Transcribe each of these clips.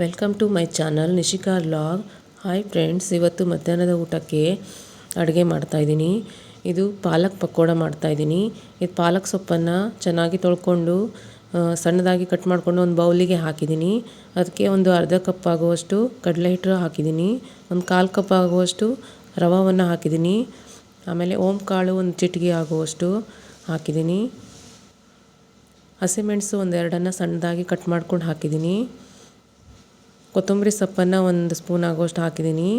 Welcome to my channel Nishika log hi friends ಇವತ್ತು ಮಧ್ಯಾಹ್ನದ ಊಟಕ್ಕೆ ಅಡುಗೆ ಮಾಡ್ತಾಯಿದ್ದೀನಿ ಇದು ಪಾಲಕ್ ಪಕೋಡ ಮಾಡ್ತಾಯಿದ್ದೀನಿ ಇದು ಪಾಲಕ್ ಸೊಪ್ಪನ್ನು ಚೆನ್ನಾಗಿ ತೊಳ್ಕೊಂಡು ಸಣ್ಣದಾಗಿ ಕಟ್ ಮಾಡಿಕೊಂಡು ಒಂದು ಬೌಲಿಗೆ ಹಾಕಿದ್ದೀನಿ. ಅದಕ್ಕೆ ಒಂದು ಅರ್ಧ ಕಪ್ ಆಗುವಷ್ಟು ಕಡಲೆ ಹಿಟ್ಟು ಹಾಕಿದ್ದೀನಿ. ಒಂದು ಕಾಲು ಕಪ್ ಆಗುವಷ್ಟು ರವವನ್ನು ಹಾಕಿದ್ದೀನಿ. ಆಮೇಲೆ ಓಂ ಕಾಳು ಒಂದು ಚಿಟಿಕೆ ಆಗುವಷ್ಟು ಹಾಕಿದ್ದೀನಿ. ಹಸಿಮೆಣಸು ಒಂದೆರಡನ್ನು ಸಣ್ಣದಾಗಿ ಕಟ್ ಮಾಡ್ಕೊಂಡು ಹಾಕಿದ್ದೀನಿ. ಕೊತ್ತಂಬರಿ ಸೊಪ್ಪನ್ನು ಒಂದು ಸ್ಪೂನ್ ಆಗೋಷ್ಟು ಹಾಕಿದ್ದೀನಿ.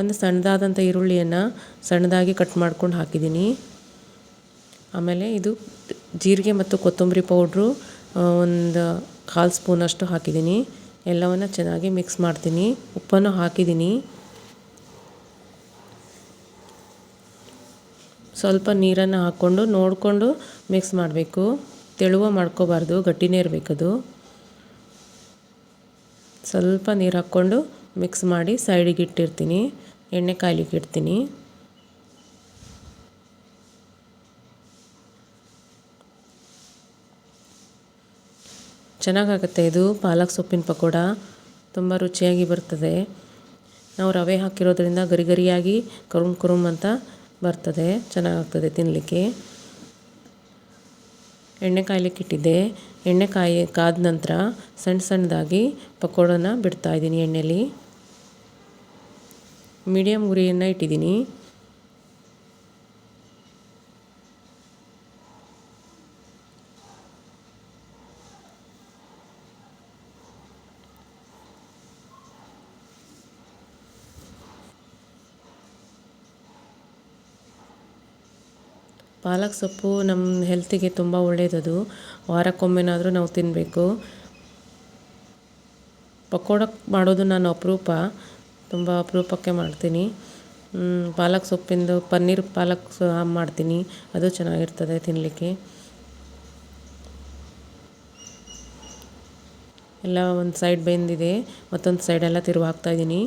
ಒಂದು ಸಣ್ಣದಾದಂಥ ಈರುಳ್ಳಿಯನ್ನು ಸಣ್ಣದಾಗಿ ಕಟ್ ಮಾಡ್ಕೊಂಡು ಹಾಕಿದ್ದೀನಿ. ಆಮೇಲೆ ಇದು ಜೀರಿಗೆ ಮತ್ತು ಕೊತ್ತಂಬರಿ ಪೌಡ್ರು ಒಂದು ಕಾಲು ಸ್ಪೂನಷ್ಟು ಹಾಕಿದ್ದೀನಿ. ಎಲ್ಲವನ್ನು ಚೆನ್ನಾಗಿ ಮಿಕ್ಸ್ ಮಾಡ್ತೀನಿ. ಉಪ್ಪನ್ನು ಹಾಕಿದ್ದೀನಿ. ಸ್ವಲ್ಪ ನೀರನ್ನು ಹಾಕ್ಕೊಂಡು ನೋಡಿಕೊಂಡು ಮಿಕ್ಸ್ ಮಾಡಬೇಕು. ತೆಳುವ ಮಾಡ್ಕೋಬಾರ್ದು. ಗಟ್ಟಿನೇ ಇರಬೇಕದು. ಸ್ವಲ್ಪ ನೀರು ಹಾಕ್ಕೊಂಡು ಮಿಕ್ಸ್ ಮಾಡಿ ಸೈಡಿಗೆ ಇಟ್ಟಿರ್ತೀನಿ. ಎಣ್ಣೆ ಕಾಯ್ಲಿಕ್ಕೆ ಇಡ್ತೀನಿ. ಚೆನ್ನಾಗಾಗುತ್ತೆ ಇದು. ಪಾಲಕ್ ಸೊಪ್ಪಿನ ಪಕೋಡ ತುಂಬ ರುಚಿಯಾಗಿ ಬರ್ತದೆ. ನಾವು ರವೆ ಹಾಕಿರೋದ್ರಿಂದ ಗರಿ ಗರಿಯಾಗಿ ಕರುಮ್ ಕುರುಮ್ ಅಂತ ಬರ್ತದೆ. ಚೆನ್ನಾಗಾಗ್ತದೆ ತಿನ್ನಲಿಕ್ಕೆ ಎಣ್ಣೆ ಕಾಯ್ಲಿಕ್ಕೆ ಇಟ್ಟಿದ್ದೆ ಎಣ್ಣೆ ಕಾಯಿ ಕಾದ ನಂತರ ಸಣ್ಣ ಸಣ್ಣದಾಗಿ ಪಕೋಡನ ಬಿಡ್ತಾಯಿದ್ದೀನಿ ಎಣ್ಣೆಲಿ. ಮೀಡಿಯಮ್ ಉರಿಯನ್ನು ಇಟ್ಟಿದ್ದೀನಿ. ಪಾಲಕ್ ಸೊಪ್ಪು ನಮ್ಮ ಹೆಲ್ತಿಗೆ ತುಂಬ ಒಳ್ಳೆಯದದು ವಾರಕ್ಕೊಮ್ಮೆನಾದರೂ ನಾವು ತಿನ್ನಬೇಕು ಪಕೋಡ ಮಾಡೋದು ನಾನು ಅಪರೂಪ. ತುಂಬ ಅಪರೂಪಕ್ಕೆ ಮಾಡ್ತೀನಿ. ಪಾಲಕ್ ಸೊಪ್ಪಿಂದು ಪನ್ನೀರ್ ಪಾಲಕ್ ಮಾಡ್ತೀನಿ. ಅದು ಚೆನ್ನಾಗಿರ್ತದೆ ತಿನ್ನಲಿಕ್ಕೆ ಎಲ್ಲ ಒಂದು ಸೈಡ್ ಬೆಂದಿದೆ. ಮತ್ತೊಂದು ಸೈಡೆಲ್ಲ ತಿರುವು ಹಾಕ್ತಾಯಿದ್ದೀನಿ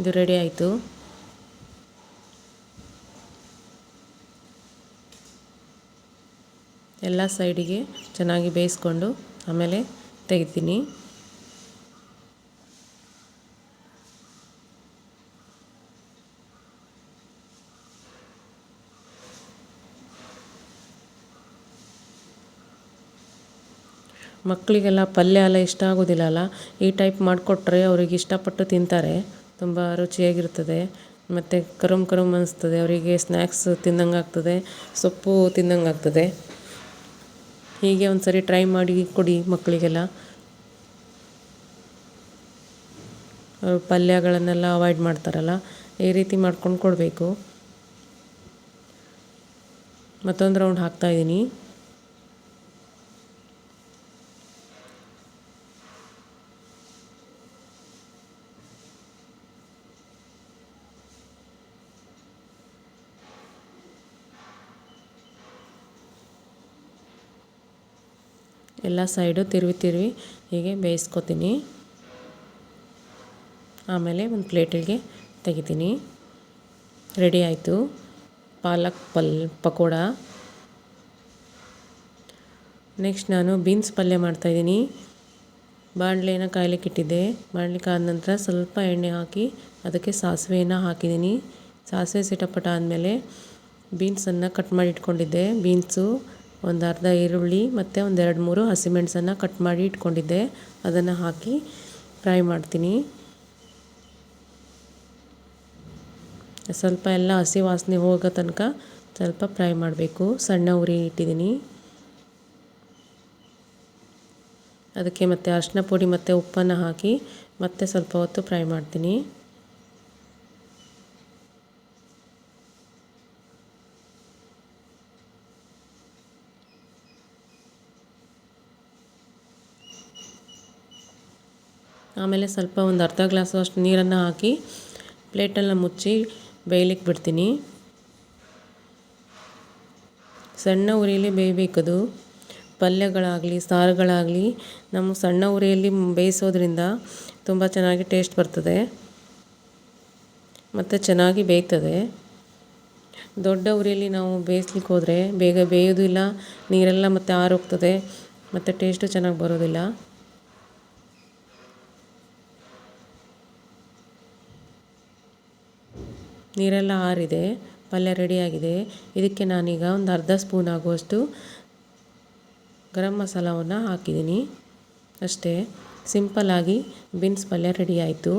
ಇದು ರೆಡಿ ಆಯಿತು. ಎಲ್ಲ ಸೈಡಿಗೆ ಚೆನ್ನಾಗಿ ಬೇಯಿಸ್ಕೊಂಡು ಆಮೇಲೆ ತೆಗಿತೀನಿ. ಮಕ್ಕಳಿಗೆಲ್ಲ ಪಲ್ಯ ಎಲ್ಲ ಇಷ್ಟ ಆಗೋದಿಲ್ಲಲ್ಲ ಈ ಟೈಪ್ ಮಾಡಿಕೊಟ್ರೆ ಅವ್ರಿಗೆ ಇಷ್ಟಪಟ್ಟು ತಿಂತಾರೆ. ತುಂಬ ರುಚಿಯಾಗಿರ್ತದೆ. ಮತ್ತು ಕರುಮ್ ಕರುಮ್ ಅನಿಸ್ತದೆ. ಅವರಿಗೆ ಸ್ನ್ಯಾಕ್ಸ್ ತಿಂದಂಗೆ ಆಗ್ತದೆ ಸೊಪ್ಪು ತಿಂದಂಗೆ ಆಗ್ತದೆ ಹೀಗೆ ಒಂದು ಸರಿ ಟ್ರೈ ಮಾಡಿ ಕೊಡಿ ಮಕ್ಕಳಿಗೆಲ್ಲ. ಅವರು ಪಲ್ಯಗಳನ್ನೆಲ್ಲ ಅವಾಯ್ಡ್ ಮಾಡ್ತಾರಲ್ಲ, ಈ ರೀತಿ ಮಾಡ್ಕೊಂಡು ಕೊಡಬೇಕು. ಮತ್ತೊಂದು ರೌಂಡ್ ಹಾಕ್ತಾಯಿದ್ದೀನಿ ಎಲ್ಲ ಸೈಡು ತಿರುವಿ ತಿರುವಿ ಹೀಗೆ ಬೇಯಿಸ್ಕೊತೀನಿ. ಆಮೇಲೆ ಒಂದು ಪ್ಲೇಟಿಗೆ ತೆಗಿತೀನಿ. ರೆಡಿ ಆಯಿತು. ಪಾಲಕ್ ಪಲ್, ಪಕೋಡ. ನೆಕ್ಸ್ಟ್ ನಾನು ಬೀನ್ಸ್ ಪಲ್ಯ ಮಾಡ್ತಾಯಿದ್ದೀನಿ ಬಾಣಲೆನ ಕಾಯ್ಲಿಕ್ಕೆ ಇಟ್ಟಿದ್ದೆ. ಬಾಣಲಿಕ್ಕೆ ಆದ ನಂತರ ಸ್ವಲ್ಪ ಎಣ್ಣೆ ಹಾಕಿ ಅದಕ್ಕೆ ಸಾಸಿವೆಯನ್ನು ಹಾಕಿದ್ದೀನಿ. ಸಾಸಿವೆ ಸಿಟಪಟ ಆದಮೇಲೆ ಬೀನ್ಸನ್ನು ಕಟ್ ಮಾಡಿ ಇಟ್ಕೊಂಡಿದ್ದೆ. ಬೀನ್ಸು ಒಂದು ಅರ್ಧ ಈರುಳ್ಳಿ ಮತ್ತು ಒಂದು ಎರಡು ಮೂರು ಹಸಿಮೆಣಸನ್ನು ಕಟ್ ಮಾಡಿ ಇಟ್ಕೊಂಡಿದ್ದೆ. ಅದನ್ನು ಹಾಕಿ ಫ್ರೈ ಮಾಡ್ತೀನಿ. ಸ್ವಲ್ಪ ಎಲ್ಲ ಹಸಿ ವಾಸನೆ ಹೋಗೋ ತನಕ ಸ್ವಲ್ಪ ಫ್ರೈ ಮಾಡಬೇಕು. ಸಣ್ಣ ಉರಿ ಇಟ್ಟಿದ್ದೀನಿ. ಅದಕ್ಕೆ ಮತ್ತೆ ಅರಿಶಿನ ಪುಡಿ ಮತ್ತು ಉಪ್ಪನ್ನು ಹಾಕಿ ಮತ್ತೆ ಸ್ವಲ್ಪ ಹೊತ್ತು ಫ್ರೈ ಮಾಡ್ತೀನಿ. ಆಮೇಲೆ ಸ್ವಲ್ಪ ಒಂದು ಅರ್ಧ ಗ್ಲಾಸು ಅಷ್ಟು ನೀರನ್ನು ಹಾಕಿ ಪ್ಲೇಟನ್ನು ಮುಚ್ಚಿ ಬೇಯಲಿಕ್ಕೆ ಬಿಡ್ತೀನಿ. ಸಣ್ಣ ಉರಿಯಲ್ಲಿ ಬೇಯಬೇಕದು. ಪಲ್ಯಗಳಾಗಲಿ, ಸಾರುಗಳಾಗಲಿ, ನಮ್ಮ ಸಣ್ಣ ಉರಿಯಲ್ಲಿ ಬೇಯಿಸೋದ್ರಿಂದ ತುಂಬ ಚೆನ್ನಾಗಿ ಟೇಸ್ಟ್ ಬರ್ತದೆ. ಮತ್ತು ಚೆನ್ನಾಗಿ ಬೇಯ್ತದೆ. ದೊಡ್ಡ ಉರಿಯಲ್ಲಿ ನಾವು ಬೇಯಿಸ್ಲಿಕ್ಕೆ ಹೋದರೆ ಬೇಗ ಬೇಯೋದಿಲ್ಲ, ನೀರೆಲ್ಲ ಮತ್ತೆ ಆರೋಗ್ತದೆ, ಮತ್ತು ಟೇಸ್ಟು ಚೆನ್ನಾಗಿ ಬರೋದಿಲ್ಲ. ನೀರೆಲ್ಲ ಆರಿದೆ, ಪಲ್ಯ ರೆಡಿಯಾಗಿದೆ. ಇದಕ್ಕೆ ನಾನೀಗ ಒಂದು ಅರ್ಧ ಸ್ಪೂನ್ ಆಗುವಷ್ಟು ಗರಂ ಮಸಾಲವನ್ನು ಹಾಕಿದ್ದೀನಿ. ಅಷ್ಟೇ ಸಿಂಪಲ್ಲಾಗಿ ಬೀನ್ಸ್ ಪಲ್ಯ ರೆಡಿ ಆಯಿತು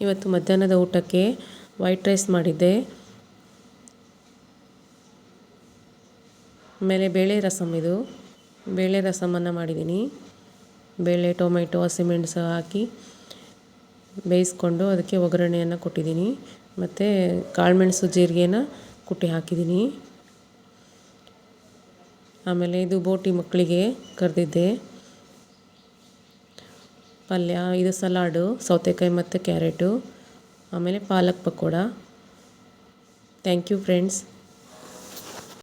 ಇವತ್ತು ಮಧ್ಯಾಹ್ನದ ಊಟಕ್ಕೆ ವೈಟ್ ರೈಸ್ ಮಾಡಿದ್ದೆ. ಆಮೇಲೆ ಬೇಳೆ ರಸಮ್ ಇದು. ಬೇಳೆ ರಸಮನ್ನು ಮಾಡಿದ್ದೀನಿ. ಬೇಳೆ, ಟೊಮೆಟೊ, ಹಸಿಮೆಣಸು ಹಾಕಿ ಬೇಯಿಸ್ಕೊಂಡು ಅದಕ್ಕೆ ಒಗ್ಗರಣೆಯನ್ನು ಕೊಟ್ಟಿದ್ದೀನಿ. ಮತ್ತು ಕಾಳುಮೆಣಸು ಜೀರಿಗೆನ ಕುಟ್ಟಿ ಹಾಕಿದ್ದೀನಿ. ಆಮೇಲೆ ಇದು ಬೋಟಿ ಮಕ್ಕಳಿಗೆ ಕರೆದಿದ್ದೆ. ಪಲ್ಯ, ಇದು ಸಲಾಡು, ಸೌತೆಕಾಯಿ ಮತ್ತು ಕ್ಯಾರೆಟು. ಆಮೇಲೆ palak pakoda. Thank you friends.